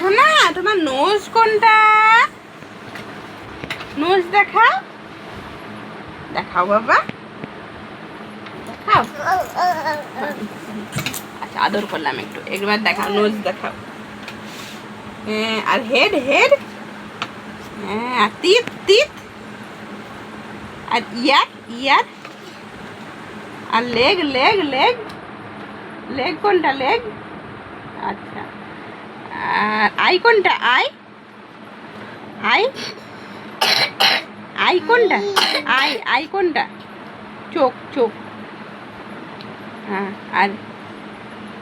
সোনা তোমার নোজ কোনটা? নোজ দেখাও। দেখাও বাবা। দেখাও। আচ্ছা আদর করলাম একটু। একবার দেখাও নোজ দেখাও। হ্যাঁ আর হেড হেড হ্যাঁ আর তিত তিত আর ইয়ার ইয়ার আর লেগ লেগ লেগ লেগ কোনটা লেগ আই কোনটা? আই? আই? আই কোনটা? আই আই কোনটা? চোখ চোখ। হ্যাঁ আর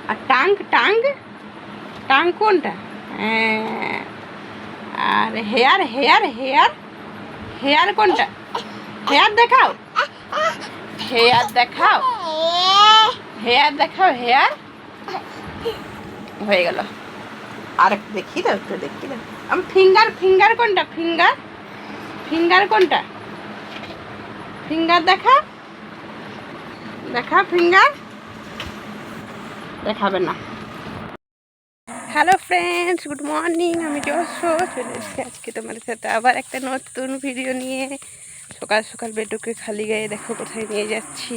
আর টাং টাং? টাং কোনটা? আর হেয়ার হেয়ার হেয়ার? হেয়ার কোনটা? হেয়ার দেখাও। হেয়ার দেখাও। হেয়ার দেখাও হেয়ার। হয়ে গেল। আর একটু দেখি দাও, একটু দেখি আমি ফিঙ্গার ফিঙ্গার কোনটা? ফিঙ্গার ফিঙ্গার কোনটা? ফিঙ্গার দেখা? দেখা ফিঙ্গার দেখাবে না। হ্যালো ফ্রেন্ডস গুড মর্নিং আমি যশো চলে এসেছি আজকে তোমার সাথে আবার একটা নতুন ভিডিও নিয়ে। সকাল সকাল বেটুকে খালি গায়ে দেখো কোথায় নিয়ে যাচ্ছি।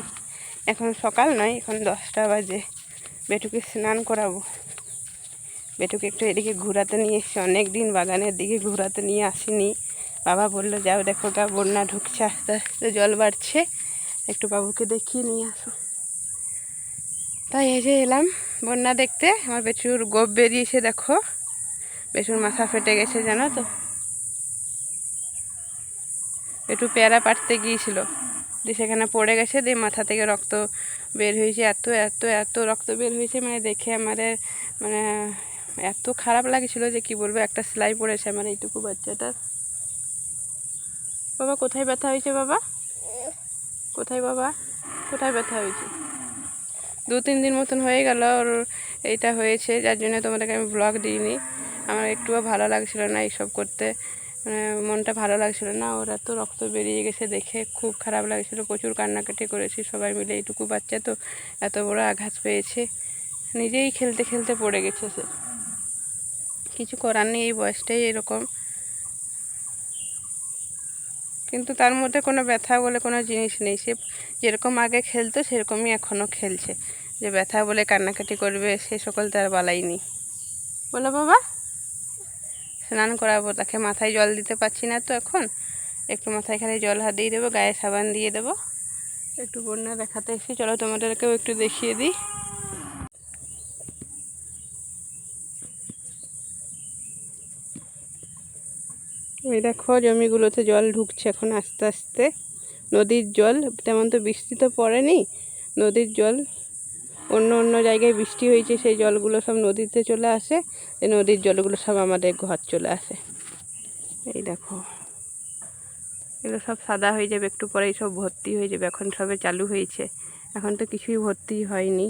এখন সকাল নয়, এখন দশটা বাজে। বেটুকে স্নান করাবো। বেটুকে একটু এদিকে ঘোরাতে নিয়ে এসছি। অনেক দিন বাগানের দিকে ঘোরাতে নিয়ে আসিনি। বাবা বলল, যাও দেখো, গা বন্যা ঢুকছে, আস্তে আস্তে জল বাড়ছে। একটু বাবুকে দেখিয়ে নিয়ে আসো। তাই এই যে এলাম বন্যা দেখতে। আমার বেচুর গোপ বেরিয়েছে, দেখো। বেচুর মাথা ফেটে গেছে, জানো তো? একটু পেয়ারা পাটতে গিয়েছিল। দিয়ে সেখানে পড়ে গেছে, দিয়ে মাথা থেকে রক্ত বের হয়েছে। এত এত এত রক্ত বের হয়েছে মানে দেখে আমাদের মানে এত খারাপ লাগছিল যে কি বলব, একটা সেলাই পড়েছে আমার এইটুকু বাচ্চাটার বাবা, কোথায় ব্যথা হয়েছে বাবা? কোথায় বাবা? কোথায় ব্যথা হয়েছে? দু তিন দিন মতন হয়ে গেল ওর এইটা হয়েছে, যার জন্য তোমাদেরকে আমি ব্লগ দিইনি। আমার একটুও ভালো লাগছিল না এইসব করতে। মানে মনটা ভালো লাগছিল না, ওর এত রক্ত বেরিয়ে গেছে দেখে খুব খারাপ লাগছিল। প্রচুর কান্নাকাটি করেছি সবাই মিলে, এইটুকু বাচ্চা তো এত বড় আঘাত পেয়েছে। নিজেই খেলতে খেলতে পড়ে গেছে সে। কিছু করার নেই, এই বয়সটাই এরকম। কিন্তু তার মধ্যে কোনো ব্যথা বলে কোনো জিনিস নেই। সে যেরকম আগে খেলতো, সেরকমই এখনও খেলছে। যে ব্যথা বলে কান্নাকাটি করবে, সে সকল তার বালাই নেই। বলো বাবা। স্নান করাবো, তাকে মাথায় জল দিতে পারছি না তো এখন। একটু মাথায় খালি জল হাত দিয়ে দেবো, গায়ে সাবান দিয়ে দেবো। একটু বন্যা দেখাতে এসে চলো তোমাদেরকেও একটু দেখিয়ে দিই। ওই দেখো জমিগুলোতে জল ঢুকছে এখন আস্তে আস্তে। নদীর জল, তেমন তো বৃষ্টি তো পড়েনি। নদীর জল, অন্য অন্য জায়গায় বৃষ্টি হয়েছে, সেই জলগুলো সব নদীতে চলে আসে। এই নদীর জলগুলো সব আমাদের ঘর চলে আসে। এই দেখো। এগুলো সব সাদা হয়ে যাবে, একটু পরেই সব ভর্তি হয়ে যাবে। এখন সবে চালু হয়েছে। এখন তো কিছুই ভর্তি হয়নি।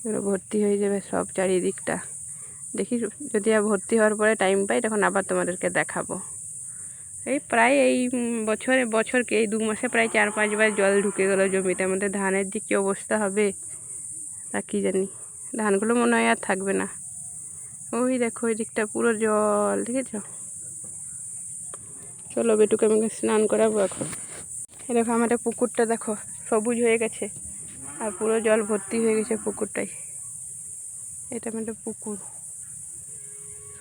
এগুলো ভর্তি হয়ে যাবে সব চারিদিকটা। দেখি যদি ভর্তি হওয়ার পরে টাইম পাই, তখন আবার তোমাদেরকে দেখাবো। এই প্রায় এই বছরে, বছরকে, এই দু মাসে প্রায় চার পাঁচবার জল ঢুকে গেলো জমিতে। আমাদের ধানের যে কী অবস্থা হবে তা কী জানি। ধানগুলো মনে হয় আর থাকবে না। ওই দেখো, ওই দিকটা পুরো জল, দেখেছ? চলো বেটুকে আমাকে স্নান করাবো এখন। দেখো, আমাদের পুকুরটা দেখো, সবুজ হয়ে গেছে। আর পুরো জল ভর্তি হয়ে গেছে পুকুরটাই। এটা আমাদের পুকুর,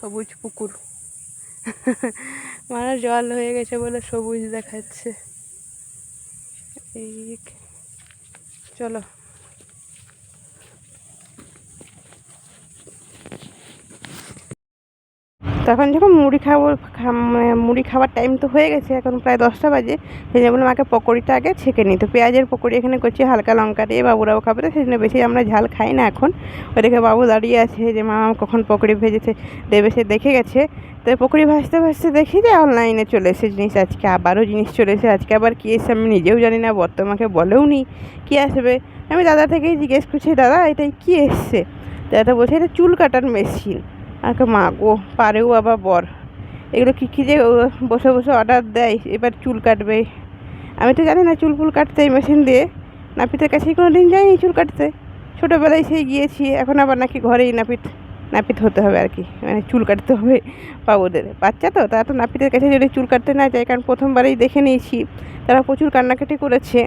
সবুজ পুকুর। মানে জল হয়ে গেছে বলে সবুজ দেখাচ্ছে। এই চলো। তখন যখন মুড়ি খাব মানে মুড়ি খাওয়ার টাইম তো হয়ে গেছে, এখন প্রায় দশটা বাজে, সেই জন্য বললাম পকোড়িটা আগে ছেঁকে নিই তো পেঁয়াজের পকোড়ি এখানে করছি, হালকা লঙ্কা দিয়ে বাবুরাও খাবে তো, সেই জন্য বেশি আমরা ঝাল খাই না এখন। ওই দেখে বাবু দাঁড়িয়ে আছে, যে মা কখন পকোড়ি ভেজেছে, দেবে সে দেখে গেছে। তো পকোড়ি ভাজতে ভাজতে দেখি যে অনলাইনে চলে এসে জিনিস, আজকে আবারও জিনিস চলে এসে আজকে আবার কী এসে আমি নিজেও জানি না বর্তমাকে বলেও নি, কী আসবে? আমি দাদা থেকেই জিজ্ঞেস করছি, দাদা, এটাই কী এসছে? দাদা বলছে, এটা চুল কাটার মেশিন আমাকে মা গো পারেও আবার বর। এগুলো কী কী যে বসে বসে অর্ডার দেয়, এবার চুল কাটবে। আমি তো জানি না চুল ফুল কাটতে এই মেশিন দিয়ে। নাপিতের কাছেই কোনো দিন যাইনি চুল কাটতে। ছোটোবেলায় সেই গিয়েছি, এখন আবার নাকি ঘরেই নাপিত নাপিত হতে হবে আর কি। মানে চুল কাটতে হবে বাবুদের। বাচ্চা তো, তারা তো নাপিতের কাছে যদি চুল কাটতে না যায়, কারণ প্রথমবারেই দেখে নিয়েছি, তারা প্রচুর কান্নাকাটি করেছে।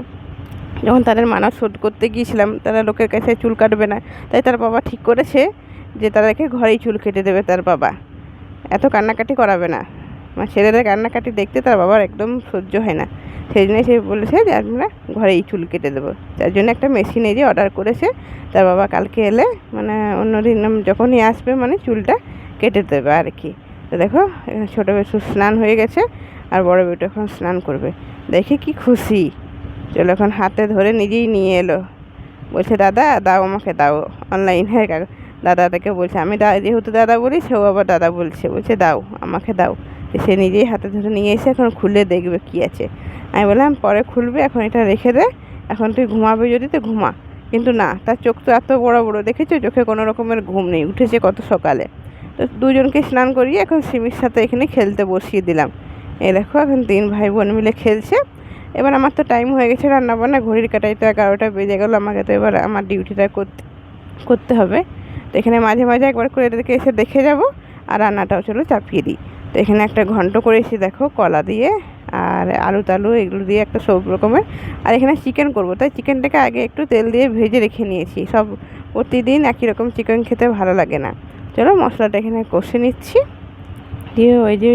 যখন তাদের মানা শোধ করতে গিয়েছিলাম, তারা লোকের কাছে চুল কাটবে না, তাই তার বাবা ঠিক করেছে। যে তাদেরকে ঘরেই চুল কেটে দেবে তার বাবা। এত কান্নাকাটি করাবে না। আমার ছেলেদের কান্নাকাটি দেখতে তার বাবার একদম সহ্য হয় না। সেই জন্য সে বলেছে যে, আমরা ঘরেই চুল কেটে দেবো। তার জন্য একটা মেশিন যে অর্ডার করেছে, তার বাবা কালকে এলে মানে অন্যদিন যখনই আসবে মানে চুলটা কেটে দেবে আর কি। তো দেখো ছোটো বেশু স্নান হয়ে গেছে আর বড় বেটু এখন স্নান করবে। দেখে কি খুশি। চলো এখন হাতে ধরে নিজেই নিয়ে এলো। বলছে, দাদা, দাও আমাকে, দাও। অনলাইনে দাদা তাকে বলছে, আমি দা, যেহেতু দাদা বলি সেও আবার দাদা বলছে বলছে দাও, আমাকে দাও। সে নিজেই হাতে ধরে নিয়ে এসে এখন খুলে দেখবে কি আছে। আমি বললাম, পরে খুলবে, এখন এটা রেখে দে, এখন তুই ঘুমাবে যদি তো ঘুমা। কিন্তু না, তার চোখ তো এত বড় বড়, দেখেছ? চোখে কোনো রকমের ঘুম নেই, উঠেছে কত সকালে। তো দুজনকে স্নান করিয়ে এখন সিমির সাথে এখানে খেলতে বসিয়ে দিলাম। এ দেখো, এখন তিন ভাই বোন মিলে খেলছে। এবার আমার তো টাইম হয়ে গেছে রান্না বান্না ঘড়ির কাটাই তো এগারোটা বেজে গেলো, আমাকে তো এবার আমার ডিউটিটা করতে করতে হবে। তো এখানে মাঝে মাঝে একবার করে এদেরকে এসে দেখে যাব আর রান্নাটাও চলো চাপিয়ে দিই। তো এখানে একটা ঘন্ট করেছি দেখো কলা দিয়ে আর আলু টালু এগুলো দিয়ে একটা সব রকমের। আর এখানে চিকেন করব, তাই চিকেনটাকে আগে একটু তেল দিয়ে ভেজে রেখে নিয়েছি। সব প্রতিদিন একই রকম চিকেন খেতে ভালো লাগে না। চলো মশলাটা এখানে কষে নিচ্ছি। দিয়ে ওই যে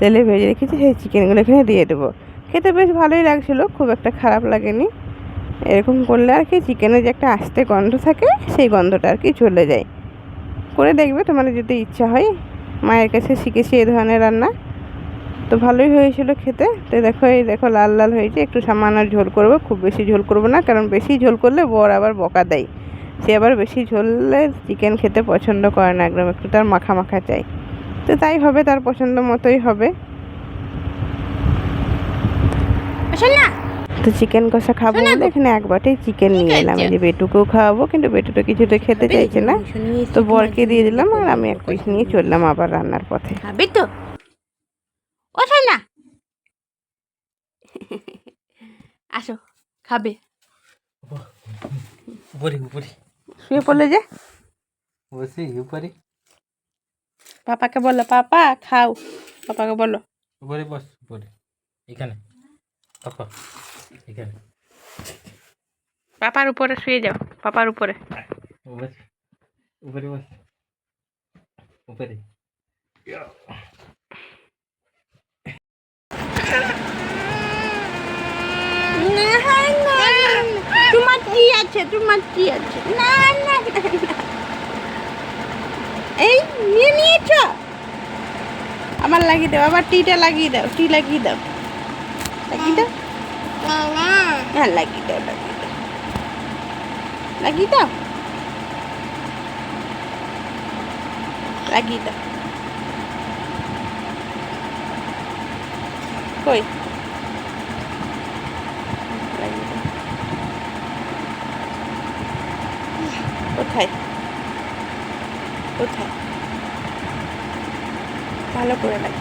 তেলে ভেজে রেখেছি, সেই চিকেনগুলো এখানে দিয়ে দেবো। খেতে বেশ ভালোই লাগছিল, খুব একটা খারাপ লাগেনি। এরকম করলে আর কি চিকেনের যে একটা আস্তে গন্ধ থাকে, সেই গন্ধটা আর কি চলে যায়। করে দেখবে তোমাদের যদি ইচ্ছা হয়। মায়ের কাছে শিখেছি এই ধরনের রান্না। তো ভালোই হয়েছিল খেতে। তো দেখো, এই দেখো, লাল লাল হয়েছে। একটু সামান্য ঝোল করব, খুব বেশি ঝোল করব না, কারণ বেশি ঝোল করলে বর আবার বকা দেয়। সে আবার বেশি ঝোললে চিকেন খেতে পছন্দ করে না, একদম একটু তার মাখা মাখা চাই। তো তাই হবে, তার পছন্দ মতোই হবে। না তো চিকেন কষা খাব বলে এখানে এক বাটি চিকেন নিয়ে এলাম। এই যে বেটুকেও খাওয়াবো কিন্তু বেটুটা কিছুতে খেতে চাইছে না। তো বরকে দিয়ে দিলাম আর আমি এক পিস নিয়ে চললাম আবার রান্নার পথে। খাবি তো। ওঠে না আসো খাবে। উপরে উপরে। শুয়ে পড়লে যে। বসে উপরে। পাপাকে বলো পাপা খাও। পাপাকে বলো। উপরে বস উপরে। এখানে। পাপা। এখানে। পাপার উপরে শুয়ে যাও পাপার উপরে। উপরে বস উপরে। তোমার কি আছে তোমার কি আছে? না না না, না। এই নিয়ে নিয়েছ? আমার লাগিয়ে দাও আবার টিটা লাগিয়ে দাও টি লাগিয়ে দাও। লাগিয়ে দাও। হ্যাঁ লাগিয়ে দাও লাগিয়ে দাও লাগিয়ে দাও লাগিয়ে দাও কই কোথায় কোথায় ভালো করে দাও।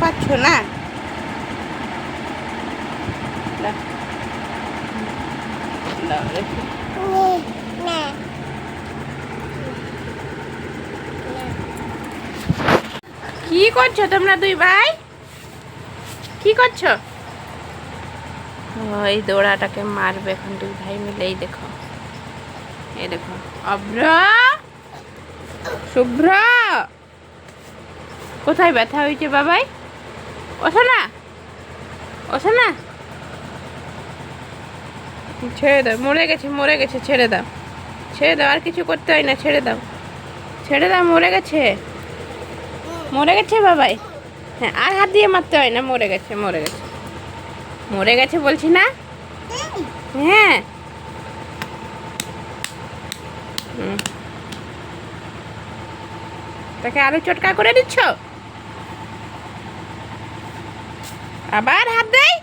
পাচ্ছ না। কি করছ তোমরা দুই ভাই? কি করছ? ওই দৌড়াটাকে মারবে এখন দুই ভাই মিলে এই দেখো। এই দেখো অভ্র। শুভ্র। কোথায় ব্যথা হয়েছে বাবাই? ওঠো না। ওঠো না। ছেড়ে দাও মরে গেছে মরে গেছে, ছেড়ে দাও। ছেড়ে দাও, আর কিছু করতে হয় না, ছেড়ে দাও। ছেড়ে দাও, মরে গেছে। মরে গেছে বাবাই। হ্যাঁ আর হাত দিয়ে মারতে হয় না, মরে গেছে মরে গেছে। মরে গেছে বলছি না? হ্যাঁ। তাকে আলু চটকা করে দিচ্ছ? আবার হাত দেয়?